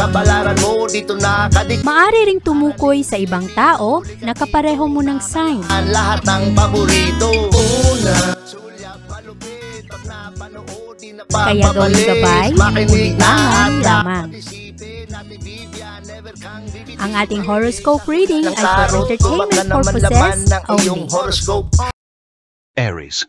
Kabalaran mo dito nakadik Maari ring tumukoy sa ibang tao na kapareho mo ng sign. ang lahat ng paborito Una, sulyap malupit Pag napanood, di na Kaya papapalit. gabay, Makinig na at lamang. Ang ating horoscope reading Ng ay for entertainment purposes ng iyong only. horoscope Aries.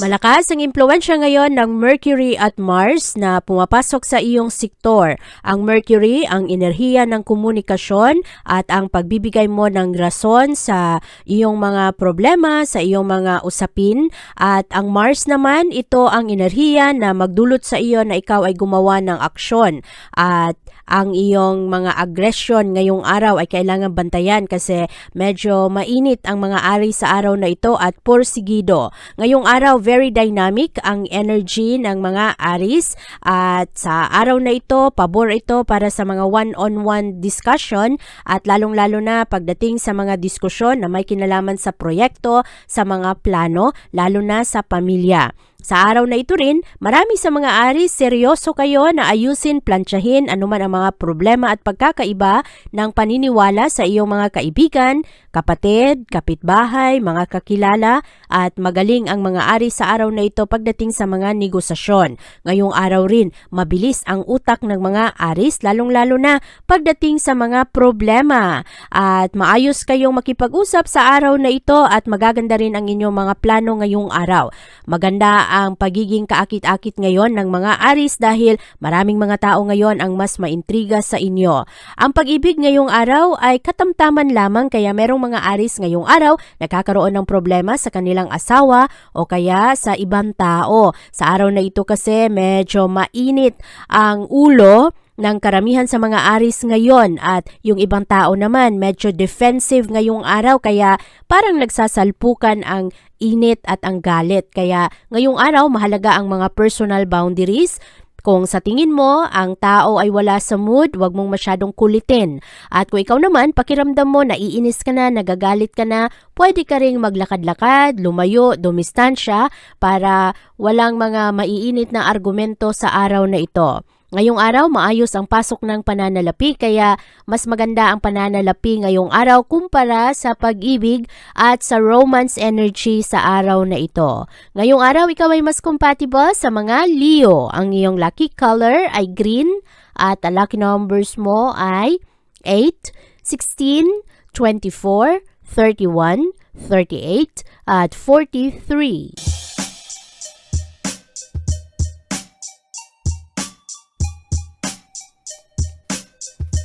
Malakas ang impluensya ngayon ng Mercury at Mars na pumapasok sa iyong sektor. Ang Mercury ang enerhiya ng komunikasyon at ang pagbibigay mo ng rason sa iyong mga problema, sa iyong mga usapin. At ang Mars naman, ito ang enerhiya na magdulot sa iyo na ikaw ay gumawa ng aksyon. At ang iyong mga aggression ngayong araw ay kailangan bantayan kasi medyo mainit ang mga ari sa araw na ito at porsigido. Ngayong araw, very dynamic ang energy ng mga aris at sa araw na ito, pabor ito para sa mga one-on-one discussion at lalong-lalo na pagdating sa mga diskusyon na may kinalaman sa proyekto, sa mga plano, lalo na sa pamilya. Sa araw na ito rin, marami sa mga ari seryoso kayo na ayusin, plantsahin anuman ang mga problema at pagkakaiba ng paniniwala sa iyong mga kaibigan, kapatid, kapitbahay, mga kakilala at magaling ang mga ari sa araw na ito pagdating sa mga negosasyon. Ngayong araw rin, mabilis ang utak ng mga aris lalong-lalo na pagdating sa mga problema at maayos kayong makipag-usap sa araw na ito at magaganda rin ang inyong mga plano ngayong araw. Maganda ang pagiging kaakit-akit ngayon ng mga aris dahil maraming mga tao ngayon ang mas maintriga sa inyo. Ang pag-ibig ngayong araw ay katamtaman lamang kaya merong mga aris ngayong araw nakakaroon ng problema sa kanilang asawa o kaya sa ibang tao. Sa araw na ito kasi medyo mainit ang ulo ng karamihan sa mga aris ngayon at yung ibang tao naman medyo defensive ngayong araw kaya parang nagsasalpukan ang init at ang galit. Kaya ngayong araw mahalaga ang mga personal boundaries. Kung sa tingin mo ang tao ay wala sa mood, huwag mong masyadong kulitin. At kung ikaw naman, pakiramdam mo naiinis ka na, nagagalit ka na, pwede ka ring maglakad-lakad, lumayo, dumistansya para walang mga maiinit na argumento sa araw na ito. Ngayong araw, maayos ang pasok ng pananalapi kaya mas maganda ang pananalapi ngayong araw kumpara sa pag-ibig at sa romance energy sa araw na ito. Ngayong araw, ikaw ay mas compatible sa mga Leo. Ang iyong lucky color ay green at ang lucky numbers mo ay 8, 16, 24, 31, 38 at 43.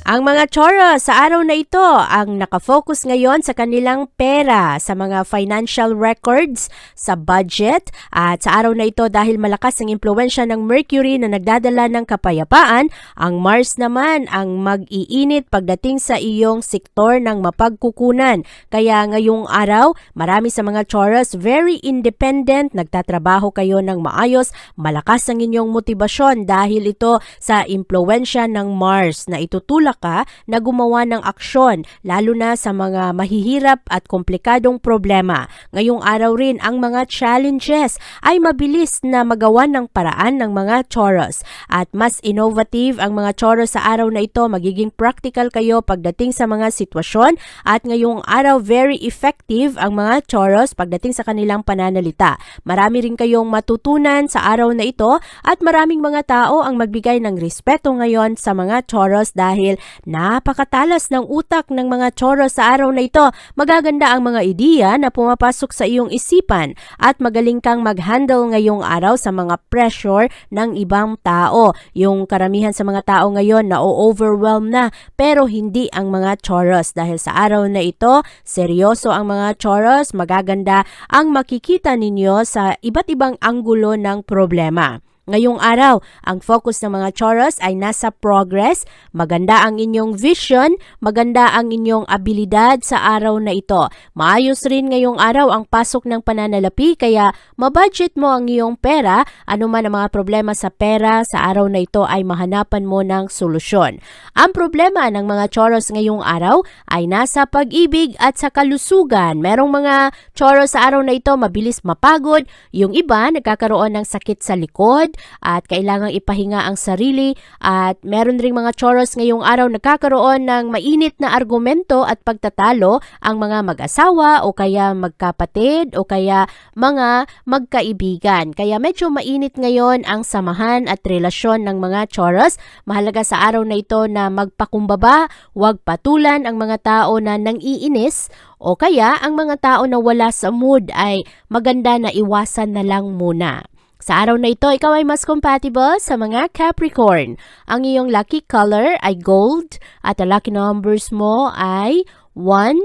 Ang mga Taurus sa araw na ito ang nakafocus ngayon sa kanilang pera, sa mga financial records, sa budget at sa araw na ito dahil malakas ang impluensya ng Mercury na nagdadala ng kapayapaan, ang Mars naman ang mag-iinit pagdating sa iyong sektor ng mapagkukunan. Kaya ngayong araw, marami sa mga Taurus very independent, nagtatrabaho kayo ng maayos, malakas ang inyong motibasyon dahil ito sa impluensya ng Mars na itutulak ka na gumawa ng aksyon lalo na sa mga mahihirap at komplikadong problema. Ngayong araw rin ang mga challenges ay mabilis na magawa ng paraan ng mga Taurus at mas innovative ang mga Taurus sa araw na ito magiging practical kayo pagdating sa mga sitwasyon at ngayong araw very effective ang mga Taurus pagdating sa kanilang pananalita. Marami rin kayong matutunan sa araw na ito at maraming mga tao ang magbigay ng respeto ngayon sa mga Taurus dahil napakatalas ng utak ng mga Taurus sa araw na ito. Magaganda ang mga ideya na pumapasok sa iyong isipan at magaling kang mag-handle ngayong araw sa mga pressure ng ibang tao. Yung karamihan sa mga tao ngayon na overwhelm na pero hindi ang mga Taurus dahil sa araw na ito, seryoso ang mga Taurus, magaganda ang makikita ninyo sa iba't ibang anggulo ng problema. Ngayong araw, ang focus ng mga Taurus ay nasa progress, maganda ang inyong vision, maganda ang inyong abilidad sa araw na ito. Maayos rin ngayong araw ang pasok ng pananalapi kaya mabudget mo ang iyong pera, anuman ang mga problema sa pera sa araw na ito ay mahanapan mo ng solusyon. Ang problema ng mga Taurus ngayong araw ay nasa pag-ibig at sa kalusugan. Merong mga Taurus sa araw na ito mabilis mapagod, yung iba nagkakaroon ng sakit sa likod, at kailangang ipahinga ang sarili at meron ring mga choros ngayong araw nagkakaroon ng mainit na argumento at pagtatalo ang mga mag-asawa o kaya magkapatid o kaya mga magkaibigan. Kaya medyo mainit ngayon ang samahan at relasyon ng mga choros. Mahalaga sa araw na ito na magpakumbaba, huwag patulan ang mga tao na nang-iinis o kaya ang mga tao na wala sa mood ay maganda na iwasan na lang muna. Sa araw na ito, ikaw ay mas compatible sa mga Capricorn. Ang iyong lucky color ay gold at ang lucky numbers mo ay 1,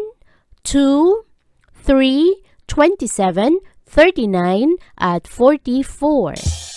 2, 3, 27, 39 at 44.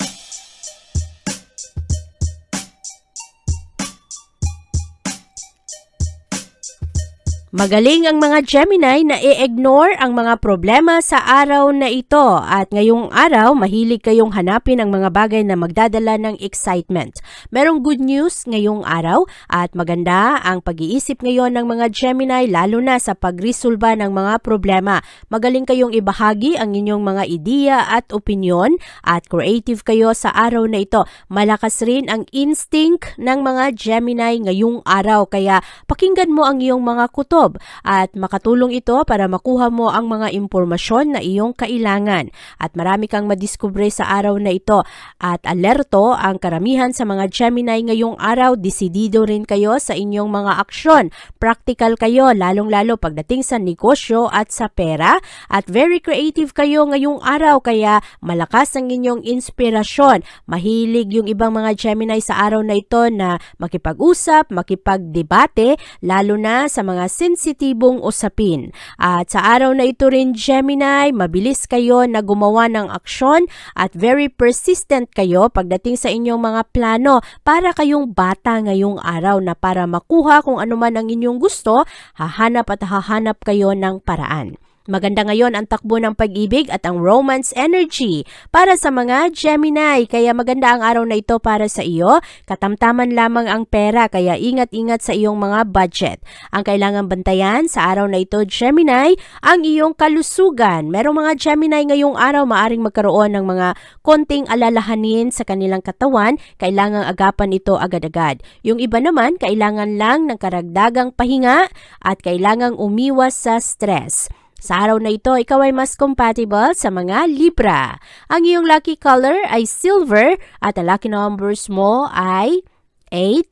Magaling ang mga Gemini na i-ignore ang mga problema sa araw na ito at ngayong araw mahilig kayong hanapin ang mga bagay na magdadala ng excitement. Merong good news ngayong araw at maganda ang pag-iisip ngayon ng mga Gemini lalo na sa pagrisolba ng mga problema. Magaling kayong ibahagi ang inyong mga ideya at opinion at creative kayo sa araw na ito. Malakas rin ang instinct ng mga Gemini ngayong araw kaya pakinggan mo ang iyong mga kutob at makatulong ito para makuha mo ang mga impormasyon na iyong kailangan. At marami kang madiskubre sa araw na ito. At alerto ang karamihan sa mga Gemini ngayong araw. Desidido rin kayo sa inyong mga aksyon. Practical kayo lalong-lalo pagdating sa negosyo at sa pera. At very creative kayo ngayong araw kaya malakas ang inyong inspirasyon. Mahilig yung ibang mga Gemini sa araw na ito na makipag-usap makipagdebate lalo na sa mga sensitibong usapin. At sa araw na ito rin Gemini, mabilis kayo na gumawa ng aksyon at very persistent kayo pagdating sa inyong mga plano para kayong bata ngayong araw na para makuha kung ano man ang inyong gusto, hahanap at hahanap kayo ng paraan. Maganda ngayon ang takbo ng pag-ibig at ang romance energy para sa mga Gemini. Kaya maganda ang araw na ito para sa iyo. Katamtaman lamang ang pera kaya ingat-ingat sa iyong mga budget. Ang kailangan bantayan sa araw na ito Gemini, ang iyong kalusugan. Merong mga Gemini ngayong araw maaring magkaroon ng mga konting alalahanin sa kanilang katawan. Kailangang agapan ito agad-agad. Yung iba naman, kailangan lang ng karagdagang pahinga at kailangang umiwas sa stress. Sa araw na ito, ikaw ay mas compatible sa mga Libra. Ang iyong lucky color ay silver at ang lucky numbers mo ay 8,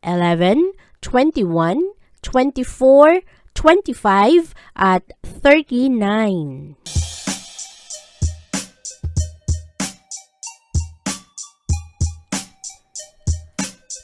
11, 21, 24, 25 at 39.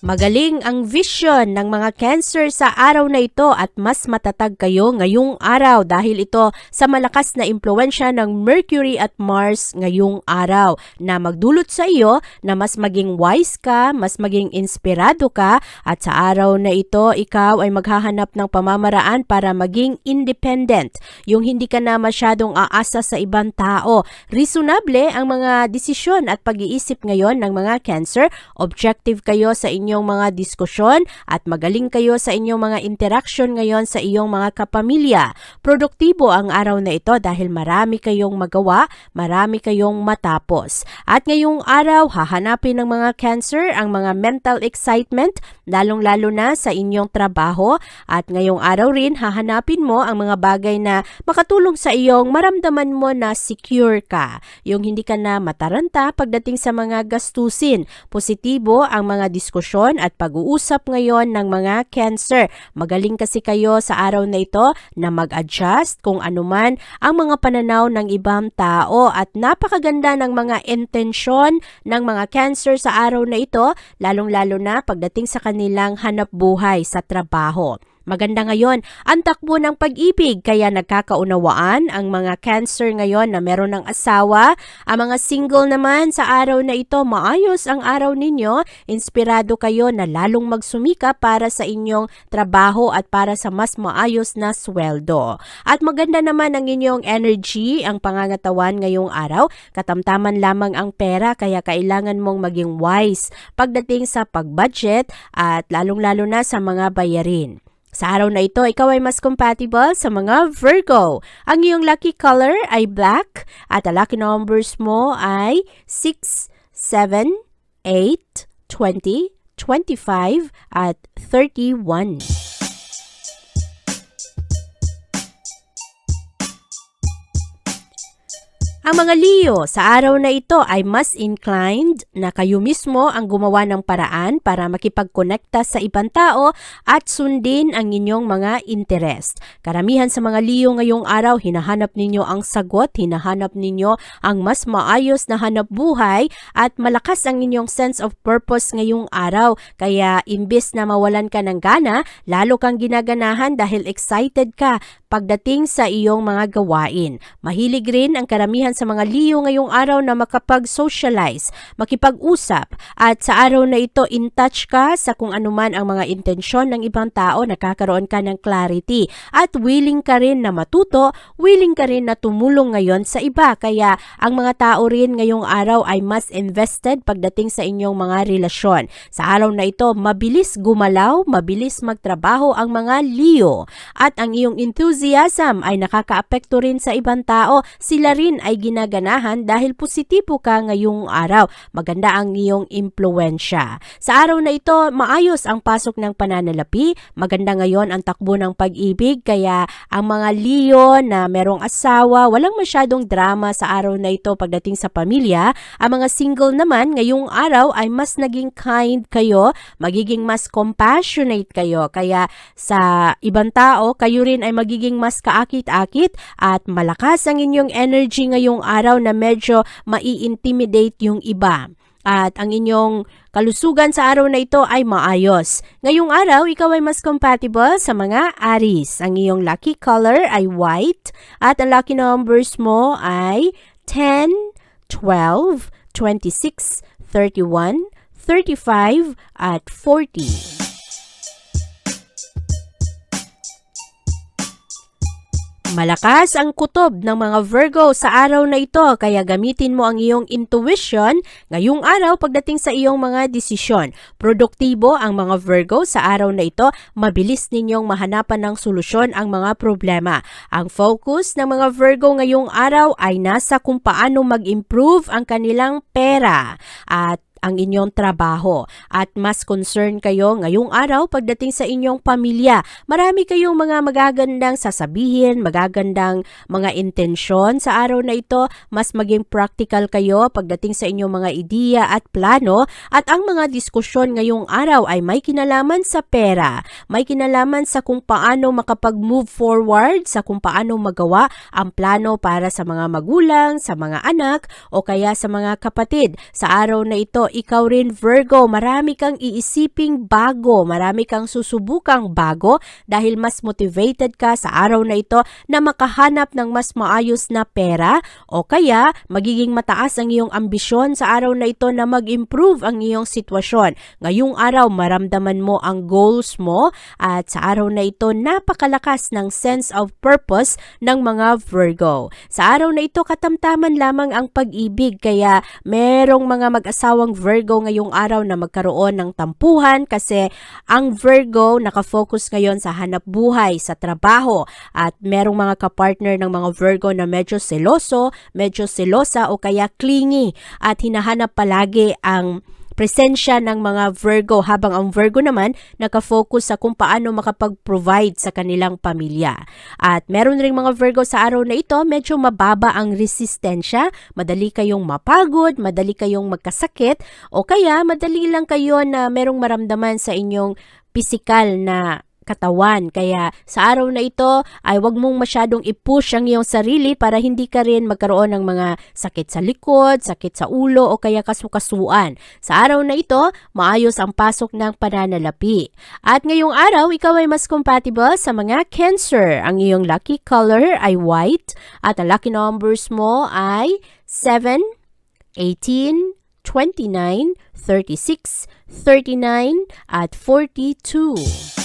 Magaling ang vision ng mga cancer sa araw na ito at mas matatag kayo ngayong araw dahil ito sa malakas na impluensya ng Mercury at Mars ngayong araw na magdulot sa iyo na mas maging wise ka, mas maging inspirado ka at sa araw na ito ikaw ay maghahanap ng pamamaraan para maging independent. Yung hindi ka na masyadong aasa sa ibang tao. Reasonable ang mga desisyon at pag-iisip ngayon ng mga cancer. Objective kayo sa inyong mga diskusyon at magaling kayo sa inyong mga interaction ngayon sa iyong mga kapamilya. Produktibo ang araw na ito dahil marami kayong magawa, marami kayong matapos. At ngayong araw, hahanapin ng mga cancer ang mga mental excitement, lalong-lalo na sa inyong trabaho. At ngayong araw rin, hahanapin mo ang mga bagay na makatulong sa iyong maramdaman mo na secure ka. Yung hindi ka na mataranta pagdating sa mga gastusin. Positibo ang mga diskusyon diskusyon at pag-uusap ngayon ng mga Cancer. Magaling kasi kayo sa araw na ito na mag-adjust kung anuman ang mga pananaw ng ibang tao at napakaganda ng mga intensyon ng mga Cancer sa araw na ito, lalong-lalo na pagdating sa kanilang hanap buhay sa trabaho. Maganda ngayon ang takbo ng pag-ibig kaya nagkakaunawaan ang mga cancer ngayon na meron ng asawa. Ang mga single naman sa araw na ito, maayos ang araw ninyo. Inspirado kayo na lalong magsumika para sa inyong trabaho at para sa mas maayos na sweldo. At maganda naman ang inyong energy, ang pangangatawan ngayong araw. Katamtaman lamang ang pera kaya kailangan mong maging wise pagdating sa pag-budget at lalong-lalo na sa mga bayarin. Sa araw na ito, ikaw ay mas compatible sa mga Virgo. Ang iyong lucky color ay black at ang lucky numbers mo ay 6, 7, 8, 20, 25 at 31. Ang mga Leo sa araw na ito ay mas inclined na kayo mismo ang gumawa ng paraan para makipagkonekta sa ibang tao at sundin ang inyong mga interest. Karamihan sa mga Leo ngayong araw, hinahanap ninyo ang sagot, hinahanap ninyo ang mas maayos na hanap buhay at malakas ang inyong sense of purpose ngayong araw. Kaya imbes na mawalan ka ng gana, lalo kang ginaganahan dahil excited ka pagdating sa iyong mga gawain. Mahilig rin ang karamihan sa mga Leo ngayong araw na makapag-socialize, makipag-usap at sa araw na ito in touch ka sa kung anuman ang mga intensyon ng ibang tao, nakakaroon ka ng clarity at willing ka rin na matuto, willing ka rin na tumulong ngayon sa iba. Kaya ang mga tao rin ngayong araw ay mas invested pagdating sa inyong mga relasyon. Sa araw na ito, mabilis gumalaw, mabilis magtrabaho ang mga Leo at ang iyong enthusiasm ay nakakaapekto rin sa ibang tao. Sila rin ay ginaganahan dahil positibo ka ngayong araw. Maganda ang iyong impluensya. Sa araw na ito, maayos ang pasok ng pananalapi. Maganda ngayon ang takbo ng pag-ibig kaya ang mga Leo na merong asawa, walang masyadong drama sa araw na ito pagdating sa pamilya. Ang mga single naman ngayong araw ay mas naging kind kayo, magiging mas compassionate kayo. Kaya sa ibang tao, kayo rin ay magiging mas kaakit-akit at malakas ang inyong energy ngayong araw na medyo mai-intimidate yung iba. At ang inyong kalusugan sa araw na ito ay maayos. Ngayong araw, ikaw ay mas compatible sa mga Aries. Ang iyong lucky color ay white at ang lucky numbers mo ay 10, 12, 26, 31, 35 at 40. Malakas ang kutob ng mga Virgo sa araw na ito kaya gamitin mo ang iyong intuition ngayong araw pagdating sa iyong mga desisyon. Produktibo ang mga Virgo sa araw na ito, mabilis ninyong mahanapan ng solusyon ang mga problema. Ang focus ng mga Virgo ngayong araw ay nasa kung paano mag-improve ang kanilang pera at ang inyong trabaho at mas concern kayo ngayong araw pagdating sa inyong pamilya. Marami kayong mga magagandang sasabihin, magagandang mga intensyon sa araw na ito. Mas maging practical kayo pagdating sa inyong mga ideya at plano at ang mga diskusyon ngayong araw ay may kinalaman sa pera, may kinalaman sa kung paano makapag-move forward, sa kung paano magawa ang plano para sa mga magulang, sa mga anak o kaya sa mga kapatid. Sa araw na ito, ikaw rin Virgo, marami kang iisiping bago, marami kang susubukang bago dahil mas motivated ka sa araw na ito na makahanap ng mas maayos na pera o kaya magiging mataas ang iyong ambisyon sa araw na ito na mag-improve ang iyong sitwasyon. Ngayong araw, maramdaman mo ang goals mo at sa araw na ito, napakalakas ng sense of purpose ng mga Virgo. Sa araw na ito, katamtaman lamang ang pag-ibig kaya merong mga mag-asawang Virgo ngayong araw na magkaroon ng tampuhan kasi ang Virgo nakafocus ngayon sa hanap buhay, sa trabaho. At merong mga kapartner ng mga Virgo na medyo seloso, medyo selosa o kaya clingy. At hinahanap palagi ang presensya ng mga Virgo habang ang Virgo naman nakafocus sa kung paano makapag-provide sa kanilang pamilya. At meron ring mga Virgo sa araw na ito, medyo mababa ang resistensya, madali kayong mapagod, madali kayong magkasakit, o kaya madali lang kayo na merong maramdaman sa inyong pisikal na katawan. Kaya sa araw na ito ay wag mong masyadong i-push ang iyong sarili para hindi ka rin magkaroon ng mga sakit sa likod, sakit sa ulo o kaya kasukasuan. Sa araw na ito, maayos ang pasok ng pananalapi. At ngayong araw, ikaw ay mas compatible sa mga cancer. Ang iyong lucky color ay white at ang lucky numbers mo ay 7, 18, 29, 36, 39 at 42.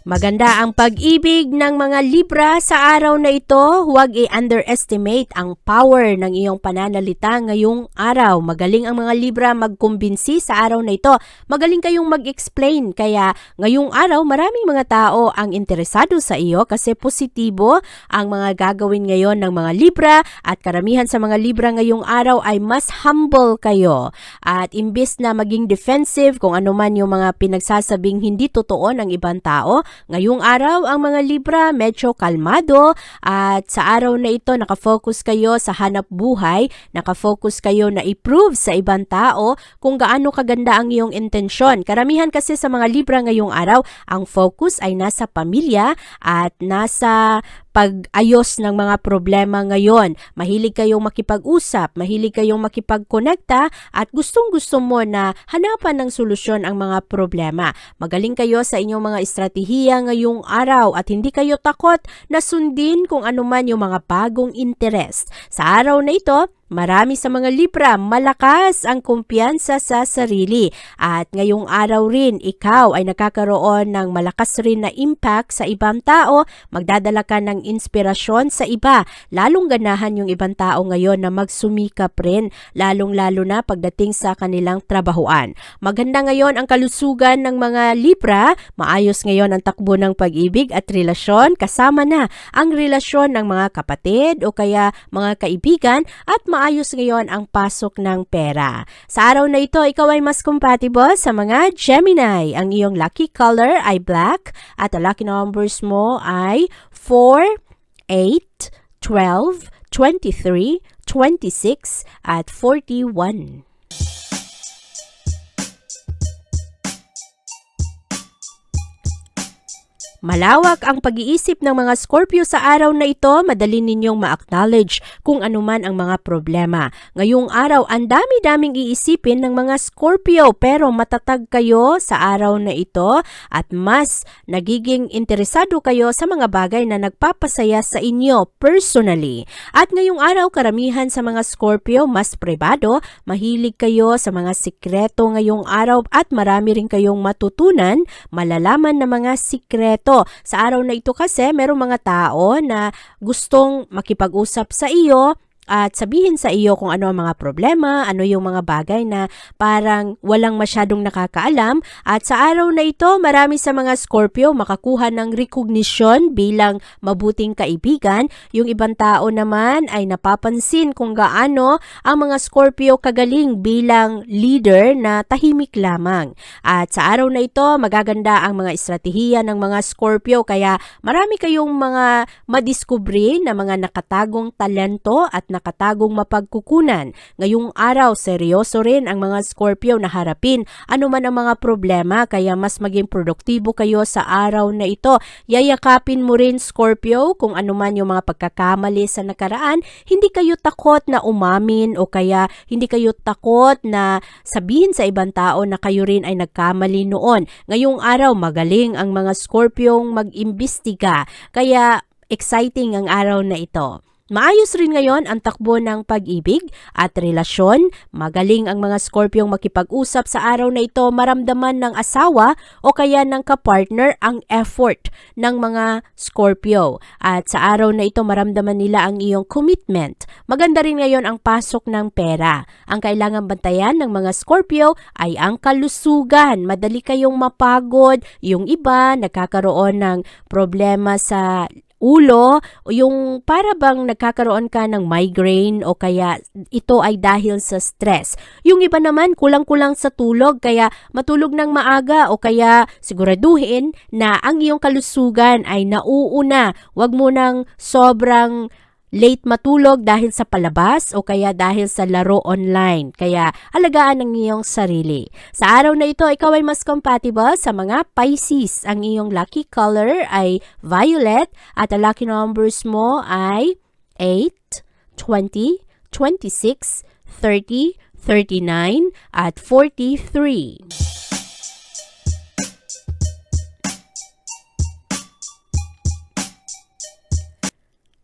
Maganda ang pag-ibig ng mga Libra sa araw na ito. Huwag i-underestimate ang power ng iyong pananalita ngayong araw. Magaling ang mga Libra magkumbinsi sa araw na ito. Magaling kayong mag-explain. Kaya ngayong araw, maraming mga tao ang interesado sa iyo kasi positibo ang mga gagawin ngayon ng mga Libra at karamihan sa mga Libra ngayong araw ay mas humble kayo. At imbis na maging defensive kung ano man yung mga pinagsasabing hindi totoo ng ibang tao, ngayong araw ang mga Libra medyo kalmado at sa araw na ito nakafocus kayo sa hanap buhay, nakafocus kayo na i-prove sa ibang tao kung gaano kaganda ang iyong intensyon. Karamihan kasi sa mga Libra ngayong araw, ang focus ay nasa pamilya at nasa pag-ayos ng mga problema ngayon. Mahilig kayong makipag-usap, mahilig kayong makipag-konekta at gustong-gusto mo na hanapan ng solusyon ang mga problema. Magaling kayo sa inyong mga estratehiya ngayong araw at hindi kayo takot na sundin kung ano man yung mga bagong interest. Sa araw na ito, Marami sa mga Libra, malakas ang kumpiyansa sa sarili. At ngayong araw rin, ikaw ay nakakaroon ng malakas rin na impact sa ibang tao, magdadala ka ng inspirasyon sa iba. Lalong ganahan yung ibang tao ngayon na magsumikap rin, lalong-lalo na pagdating sa kanilang trabahuan. Maganda ngayon ang kalusugan ng mga Libra, maayos ngayon ang takbo ng pag-ibig at relasyon, kasama na ang relasyon ng mga kapatid o kaya mga kaibigan at maayos ngayon ang pasok ng pera. Sa araw na ito, ikaw ay mas compatible sa mga Gemini. Ang iyong lucky color ay black at ang lucky numbers mo ay 4, 8, 12, 23, 26 at 41. Malawak ang pag-iisip ng mga Scorpio sa araw na ito, madali ninyong ma-acknowledge kung anuman ang mga problema. Ngayong araw, ang dami-daming iisipin ng mga Scorpio pero matatag kayo sa araw na ito at mas nagiging interesado kayo sa mga bagay na nagpapasaya sa inyo personally. At ngayong araw, karamihan sa mga Scorpio mas privado, mahilig kayo sa mga sikreto ngayong araw at marami rin kayong matutunan, malalaman na mga sikreto sa araw na ito kasi merong mga tao na gustong makipag-usap sa iyo at sabihin sa iyo kung ano ang mga problema, ano yung mga bagay na parang walang masyadong nakakaalam. At sa araw na ito, marami sa mga Scorpio makakuha ng recognition bilang mabuting kaibigan. Yung ibang tao naman ay napapansin kung gaano ang mga Scorpio kagaling bilang leader na tahimik lamang. At sa araw na ito, magaganda ang mga estratehiya ng mga Scorpio kaya marami kayong mga madiskubre na mga nakatagong talento at nakatagong mapagkukunan. Ngayong araw, seryoso rin ang mga Scorpio na harapin anuman ang mga problema kaya mas maging produktibo kayo sa araw na ito. Yayakapin mo rin Scorpio kung anuman yung mga pagkakamali sa nakaraan. Hindi kayo takot na umamin o kaya hindi kayo takot na sabihin sa ibang tao na kayo rin ay nagkamali noon. Ngayong araw, magaling ang mga Scorpiong mag-imbestiga. Kaya exciting ang araw na ito. Maayos rin ngayon ang takbo ng pag-ibig at relasyon. Magaling ang mga Scorpiong makipag-usap sa araw na ito maramdaman ng asawa o kaya ng kapartner ang effort ng mga Scorpio. At sa araw na ito maramdaman nila ang iyong commitment. Maganda rin ngayon ang pasok ng pera. Ang kailangan bantayan ng mga Scorpio ay ang kalusugan. Madali kayong mapagod. Yung iba nagkakaroon ng problema sa ulo, yung para bang nagkakaroon ka ng migraine o kaya ito ay dahil sa stress. Yung iba naman kulang-kulang sa tulog kaya matulog ng maaga o kaya siguraduhin na ang iyong kalusugan ay nauuna. Huwag mo nang sobrang late matulog dahil sa palabas o kaya dahil sa laro online. Kaya alagaan ang iyong sarili. Sa araw na ito, ikaw ay mas compatible sa mga Pisces. Ang iyong lucky color ay violet at ang lucky numbers mo ay 8, 20, 26, 30, 39 at 43.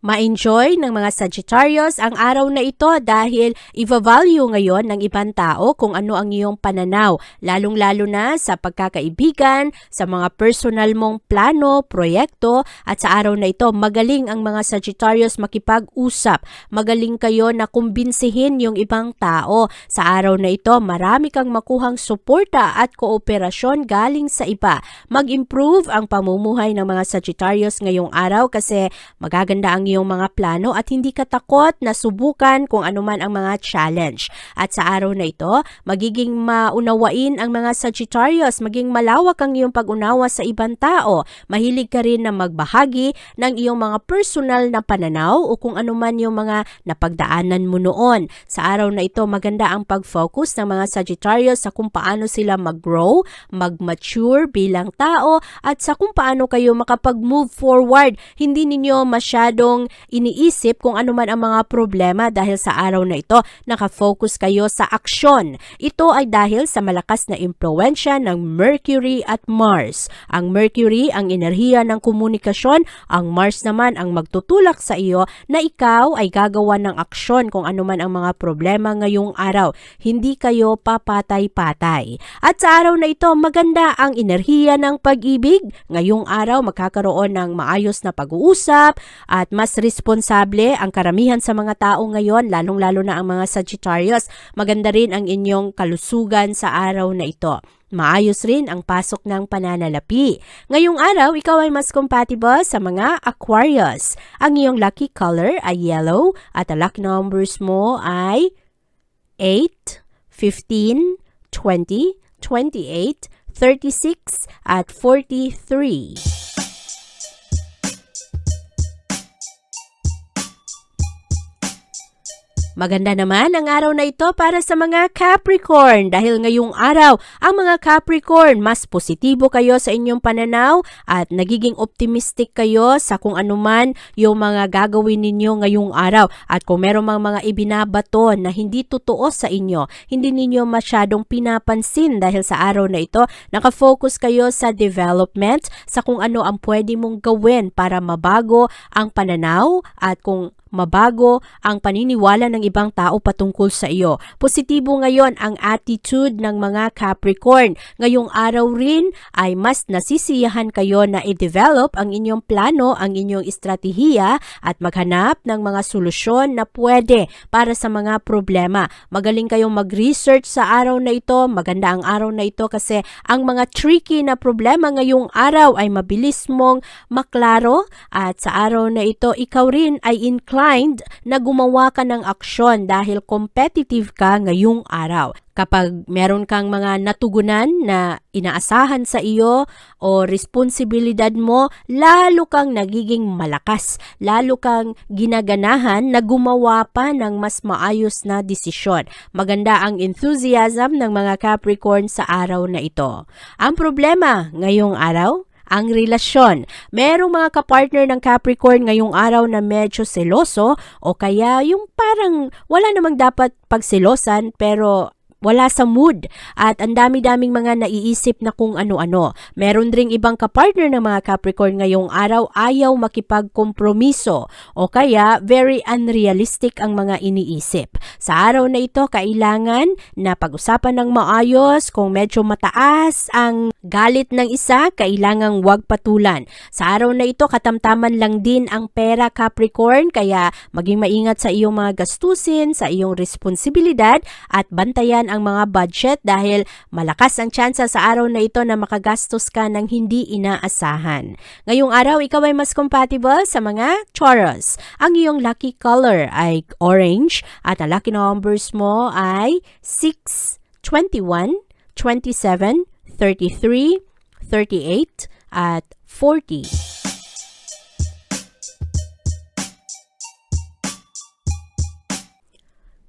Ma-enjoy ng mga Sagittarius ang araw na ito dahil i-value ngayon ng ibang tao kung ano ang iyong pananaw, lalong-lalo na sa pagkakaibigan, sa mga personal mong plano, proyekto, at sa araw na ito magaling ang mga Sagittarius makipag-usap. Magaling kayo na kumbinsihin yung ibang tao. Sa araw na ito, marami kang makuhang suporta at kooperasyon galing sa iba. Mag-improve ang pamumuhay ng mga Sagittarius ngayong araw kasi magaganda ang iyong mga plano at hindi ka takot na subukan kung anuman ang mga challenge. At sa araw na ito, magiging maunawain ang mga Sagittarius, maging malawak ang iyong pag-unawa sa ibang tao. Mahilig ka rin na magbahagi ng iyong mga personal na pananaw o kung anuman yung mga napagdaanan mo noon. Sa araw na ito, maganda ang pag-focus ng mga Sagittarius sa kung paano sila mag-grow, mag-mature bilang tao at sa kung paano kayo makapag-move forward. Hindi ninyo masyadong iniisip kung ano man ang mga problema dahil sa araw na ito, nakafocus kayo sa aksyon. Ito ay dahil sa malakas na impluensya ng Mercury at Mars. Ang Mercury ang enerhiya ng komunikasyon, ang Mars naman ang magtutulak sa iyo na ikaw ay gagawa ng aksyon kung ano man ang mga problema ngayong araw. Hindi kayo papatay-patay. At sa araw na ito, maganda ang enerhiya ng pag-ibig. Ngayong araw, magkakaroon ng maayos na pag-uusap at mas responsable ang karamihan sa mga tao ngayon, lalong-lalo na ang mga Sagittarius. Maganda rin ang inyong kalusugan sa araw na ito. Maayos rin ang pasok ng pananalapi. Ngayong araw, ikaw ay mas compatible sa mga Aquarius. Ang iyong lucky color ay yellow at ang lucky numbers mo ay 8, 15, 20, 28, 36 at 43. Maganda naman ang araw na ito para sa mga Capricorn. Dahil ngayong araw ang mga Capricorn mas positibo kayo sa inyong pananaw at nagiging optimistic kayo sa kung anuman yung mga gagawin ninyo ngayong araw. At kung meron mang mga ibinabato na hindi totoo sa inyo, hindi ninyo masyadong pinapansin dahil sa araw na ito nakafocus kayo sa development sa kung ano ang pwede mong gawin para mabago ang pananaw at kung mabago ang paniniwala ng ibang tao patungkol sa iyo. Positibo ngayon ang attitude ng mga Capricorn. Ngayong araw rin ay mas nasisiyahan kayo na i-develop ang inyong plano, ang inyong estratehiya at maghanap ng mga solusyon na pwede para sa mga problema. Magaling kayong mag-research sa araw na ito. Maganda ang araw na ito kasi ang mga tricky na problema ngayong araw ay mabilis mong maklaro at sa araw na ito ikaw rin ay inclined na gumawa ka ng aksyon dahil competitive ka ngayong araw. Kapag meron kang mga natugunan na inaasahan sa iyo o responsibilidad mo, lalo kang nagiging malakas, lalo kang ginaganahan na gumawa pa ng mas maayos na desisyon. Maganda ang enthusiasm ng mga Capricorn sa araw na ito. Ang problema ngayong araw, ang relasyon. Merong mga kapartner ng Capricorn ngayong araw na medyo seloso o kaya yung parang wala namang dapat pagselosan pero wala sa mood at ang dami-daming mga naiisip na kung ano-ano. Meron dring ibang kapartner ng mga Capricorn ngayong araw ayaw makipagkompromiso o kaya very unrealistic ang mga iniisip. Sa araw na ito, kailangan na pag-usapan ng maayos kung medyo mataas ang galit ng isa, kailangang wag patulan. Sa araw na ito, katamtaman lang din ang pera Capricorn kaya maging maingat sa iyong mga gastusin, sa iyong responsibilidad at bantayan ang mga budget dahil malakas ang tsansa sa araw na ito na makagastos ka ng hindi inaasahan. Ngayong araw, ikaw ay mas compatible sa mga Taurus. Ang iyong lucky color ay orange at ang lucky numbers mo ay 6, 21, 27, 33, 38, at 40.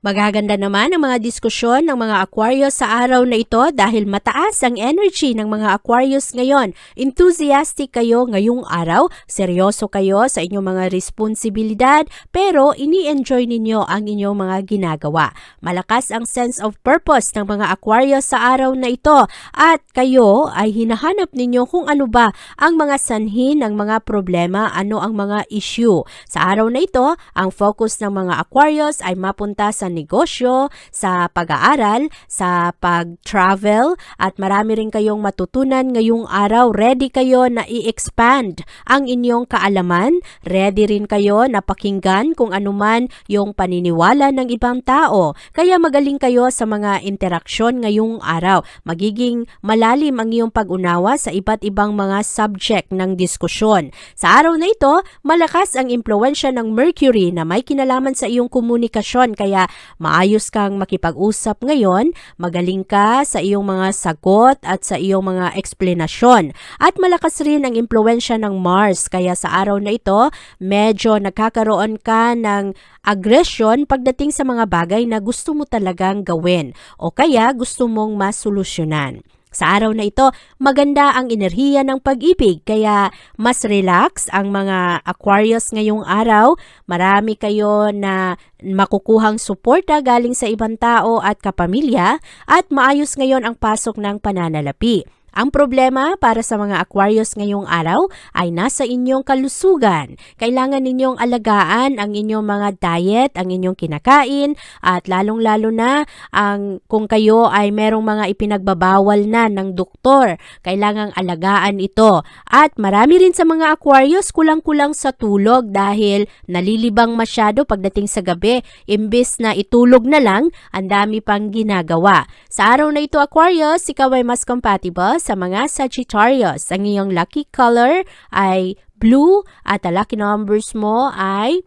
Magaganda naman ang mga diskusyon ng mga Aquarius sa araw na ito dahil mataas ang energy ng mga Aquarius ngayon. Enthusiastic kayo ngayong araw, seryoso kayo sa inyong mga responsibilidad, pero ini-enjoy ninyo ang inyong mga ginagawa. Malakas ang sense of purpose ng mga Aquarius sa araw na ito at kayo ay hinahanap ninyo kung ano ba ang mga sanhi ng mga problema, ano ang mga issue. Sa araw na ito, ang focus ng mga Aquarius ay mapunta sa negosyo, sa pag-aaral, sa pag-travel, at marami rin kayong matutunan ngayong araw. Ready kayo na i-expand ang inyong kaalaman. Ready rin kayo na pakinggan kung anuman yung paniniwala ng ibang tao. Kaya magaling kayo sa mga interaksyon ngayong araw. Magiging malalim ang iyong pag-unawa sa iba't ibang mga subject ng diskusyon. Sa araw na ito, malakas ang impluensya ng Mercury na may kinalaman sa iyong komunikasyon kaya maayos kang makipag-usap ngayon, magaling ka sa iyong mga sagot at sa iyong mga eksplenasyon. At malakas rin ang impluensya ng Mars kaya sa araw na ito, medyo nagkakaroon ka ng aggression pagdating sa mga bagay na gusto mo talagang gawin o kaya gusto mong masolusyonan. Sa araw na ito, maganda ang enerhiya ng pag-ibig kaya mas relax ang mga Aquarius ngayong araw. Marami kayo na makukuhang suporta galing sa ibang tao at kapamilya at maayos ngayon ang pasok ng pananalapi. Ang problema para sa mga Aquarius ngayong araw ay nasa inyong kalusugan. Kailangan ninyong alagaan ang inyong mga diet, ang inyong kinakain, at lalong-lalo na ang kung kayo ay merong mga ipinagbabawal na ng doktor, kailangang alagaan ito. At marami rin sa mga Aquarius kulang-kulang sa tulog dahil nalilibang masyado pagdating sa gabi. Imbis na itulog na lang, ang dami pang ginagawa. Sa araw na ito Aquarius, ikaw ay mas compatible sa mga Sagittarius. Ang iyong lucky color ay blue at ang lucky numbers mo ay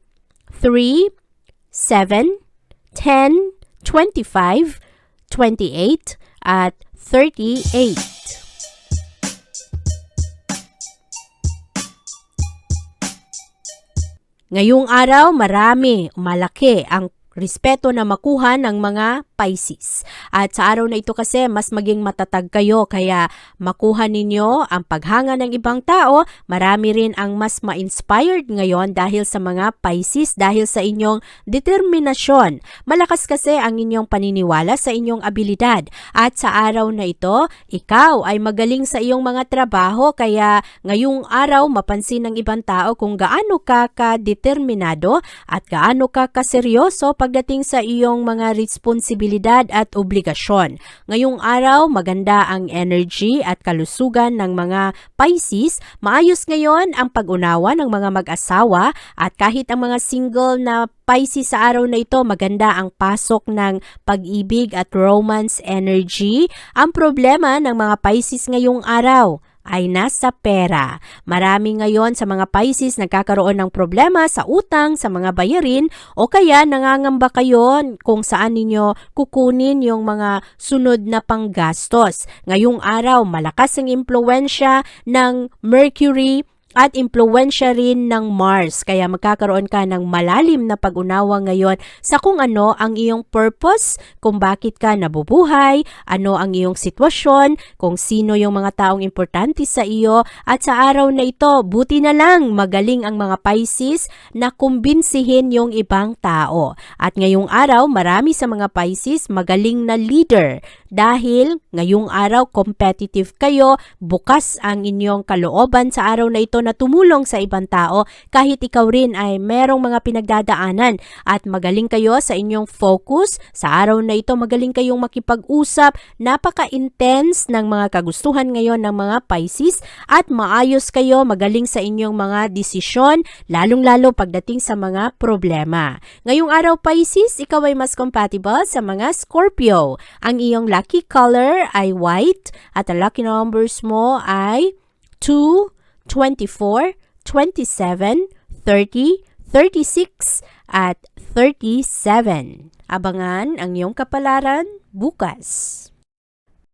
3, 7, 10, 25, 28, at 38. Ngayong araw, marami, malaki ang respeto na makuha ng mga Pisces. At sa araw na ito kasi, mas maging matatag kayo kaya makuha ninyo ang paghanga ng ibang tao. Marami rin ang mas ma-inspired ngayon dahil sa mga Pisces, dahil sa inyong determinasyon. Malakas kasi ang inyong paniniwala sa inyong abilidad. At sa araw na ito, ikaw ay magaling sa iyong mga trabaho kaya ngayong araw mapansin ng ibang tao kung gaano ka ka-determinado at gaano ka kaseryoso pagdating sa iyong mga responsibilidad at obligasyon. Ngayong araw, maganda ang energy at kalusugan ng mga Pisces. Maayos ngayon ang pag-unawa ng mga mag-asawa at kahit ang mga single na Pisces sa araw na ito, maganda ang pasok ng pag-ibig at romance energy. Ang problema ng mga Pisces ngayong araw, ay nasa pera. Marami ngayon sa mga Pisces nagkakaroon ng problema sa utang, sa mga bayarin o kaya nangangamba kayo kung saan ninyo kukunin yung mga sunod na panggastos. Ngayong araw, malakas ang impluensya ng Mercury at impluensya rin ng Mars. Kaya magkakaroon ka ng malalim na pag-unawa ngayon sa kung ano ang iyong purpose, kung bakit ka nabubuhay, ano ang iyong sitwasyon, kung sino yung mga taong importante sa iyo. At sa araw na ito, buti na lang magaling ang mga Pisces na kumbinsihin yung ibang tao. At ngayong araw, marami sa mga Pisces magaling na leader dahil ngayong araw competitive kayo, bukas ang inyong kalooban sa araw na ito na tumulong sa ibang tao kahit ikaw rin ay merong mga pinagdadaanan at magaling kayo sa inyong focus. Sa araw na ito magaling kayong makipag-usap, napaka-intense ng mga kagustuhan ngayon ng mga Pisces at maayos kayo, magaling sa inyong mga desisyon, lalong-lalo pagdating sa mga problema. Ngayong araw Pisces, ikaw ay mas compatible sa mga Scorpio. Ang iyong lucky color ay white at ang lucky numbers mo ay 2, 24, 27, 30, 36 at 37. Abangan ang iyong kapalaran bukas.